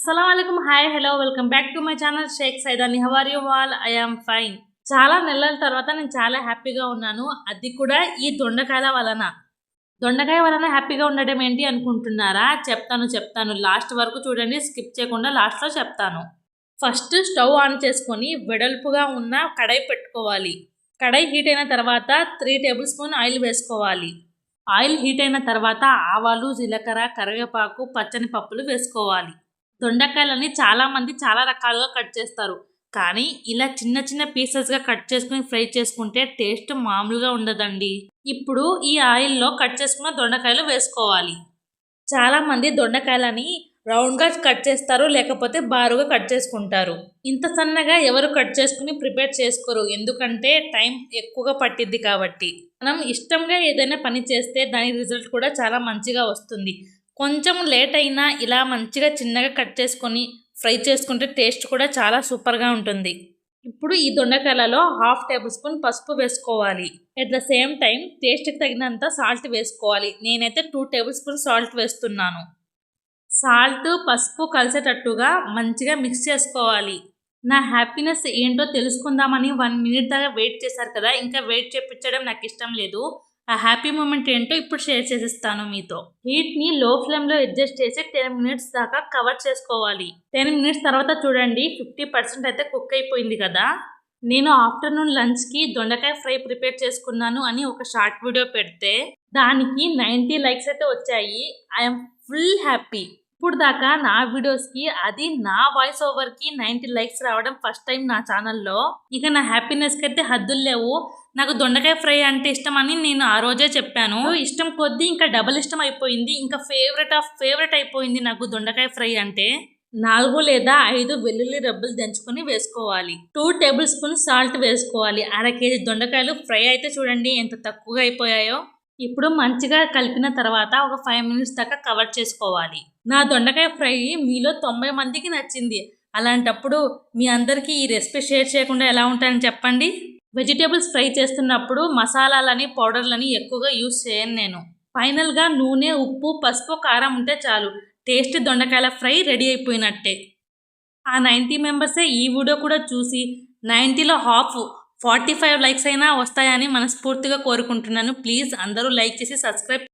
అస్సలం hi hello welcome back to my channel Sheikh Saidani how are you all I am fine. చాలా నెలల తర్వాత నేను చాలా హ్యాపీగా ఉన్నాను. అది కూడా ఈ దొండకాయల వలన. దొండకాయ వలన హ్యాపీగా ఉండడం ఏంటి అనుకుంటున్నారా? చెప్తాను చెప్తాను. లాస్ట్ వరకు చూడండి స్కిప్ చేయకుండా లాస్ట్లో చెప్తాను. ఫస్ట్ స్టవ్ ఆన్ చేసుకొని వెడల్పుగా ఉన్న కడాయి పెట్టుకోవాలి. కడాయి హీట్ అయిన తర్వాత త్రీ టేబుల్ స్పూన్ ఆయిల్ వేసుకోవాలి. ఆయిల్ హీట్ అయిన తర్వాత ఆవాలు జీలకర్ర కరివేపాకు పచ్చని పప్పులు వేసుకోవాలి. దొండకాయలని చాలామంది చాలా రకాలుగా కట్ చేస్తారు. కానీ ఇలా చిన్న చిన్న పీసెస్గా కట్ చేసుకుని ఫ్రై చేసుకుంటే టేస్ట్ మామూలుగా ఉండదండి. ఇప్పుడు ఈ ఆయిల్లో కట్ చేసుకున్న దొండకాయలు వేసుకోవాలి. చాలామంది దొండకాయలని రౌండ్గా కట్ చేస్తారు లేకపోతే బారుగా కట్ చేసుకుంటారు. ఇంత సన్నగా ఎవరు కట్ చేసుకుని ప్రిపేర్ చేసుకోరు. ఎందుకంటే టైం ఎక్కువగా పట్టిద్ది కాబట్టి. మనం ఇష్టంగా ఏదైనా పని చేస్తే దాని రిజల్ట్ కూడా చాలా మంచిగా వస్తుంది. కొంచెం లేట్ అయినా ఇలా మంచిగా చిన్నగా కట్ చేసుకొని ఫ్రై చేసుకుంటే టేస్ట్ కూడా చాలా సూపర్గా ఉంటుంది. ఇప్పుడు ఈ దొండకాయలలో హాఫ్ టేబుల్ స్పూన్ పసుపు వేసుకోవాలి. ఎట్ ద సేమ్ టైం టేస్ట్కి తగినంత సాల్ట్ వేసుకోవాలి. నేనైతే టూ టేబుల్ స్పూన్ సాల్ట్ వేస్తున్నాను. సాల్ట్ పసుపు కలిసేటట్టుగా మంచిగా మిక్స్ చేసుకోవాలి. నా హ్యాపీనెస్ ఏంటో తెలుసుకుందామని వన్ మినిట్ దాకా వెయిట్ చేశారు కదా ఇంకా వెయిట్ చేపించడం నాకు ఇష్టం లేదు. ఆ హ్యాపీ మూమెంట్ ఏంటో ఇప్పుడు షేర్ చేసిస్తాను మీతో. హీట్ని లో ఫ్లేమ్లో అడ్జస్ట్ చేసి టెన్ మినిట్స్ దాకా కవర్ చేసుకోవాలి. టెన్ మినిట్స్ తర్వాత చూడండి ఫిఫ్టీ పర్సెంట్ అయితే కుక్ అయిపోయింది కదా. నేను ఆఫ్టర్నూన్ లంచ్కి దొండకాయ ఫ్రై ప్రిపేర్ చేసుకున్నాను అని ఒక షార్ట్ వీడియో పెడితే దానికి నైంటీ లైక్స్ అయితే వచ్చాయి. I'm full happy. ఇప్పుడు దాకా నా వీడియోస్కి అది నా వాయిస్ ఓవర్కి నైంటీ లైక్స్ రావడం ఫస్ట్ టైం నా ఛానల్లో ఇక నా హ్యాపీనెస్కి అయితే హద్దులు లేవు. నాకు దొండకాయ ఫ్రై అంటే ఇష్టం అని నేను ఆ రోజే చెప్పాను. ఇష్టం కొద్దీ ఇంకా డబుల్ ఇష్టం అయిపోయింది. ఇంకా ఫేవరెట్ ఆఫ్ ఫేవరెట్ అయిపోయింది నాకు దొండకాయ ఫ్రై అంటే. నాలుగు లేదా ఐదు వెల్లుల్లి రబ్బులు దంచుకొని వేసుకోవాలి. టూ టేబుల్ స్పూన్ సాల్ట్ వేసుకోవాలి. అర కేజీ దొండకాయలు ఫ్రై అయితే చూడండి ఎంత తక్కువగా అయిపోయాయో. ఇప్పుడు మంచిగా కలిపిన తర్వాత ఒక ఫైవ్ మినిట్స్ దాకా కవర్ చేసుకోవాలి. నా దొండకాయ ఫ్రై మీలో తొంభై మందికి నచ్చింది. అలాంటప్పుడు మీ అందరికీ ఈ రెసిపీ షేర్ చేయకుండా ఎలా ఉంటాయని చెప్పండి. వెజిటేబుల్స్ ఫ్రై చేస్తున్నప్పుడు మసాలాలని పౌడర్లని ఎక్కువగా యూజ్ చేయను నేను. ఫైనల్గా నూనె ఉప్పు పసుపు కారం ఉంటే చాలు. టేస్ట్ దొండకాయల ఫ్రై రెడీ అయిపోయినట్టే. ఆ నైంటీ మెంబర్సే ఈ వీడియో కూడా చూసి నైంటీలో హాఫ్ ఫార్టీ ఫైవ్ లైక్స్ అయినా వస్తాయని మనస్ఫూర్తిగా కోరుకుంటున్నాను. ప్లీజ్ అందరూ లైక్ చేసి సబ్స్క్రైబ్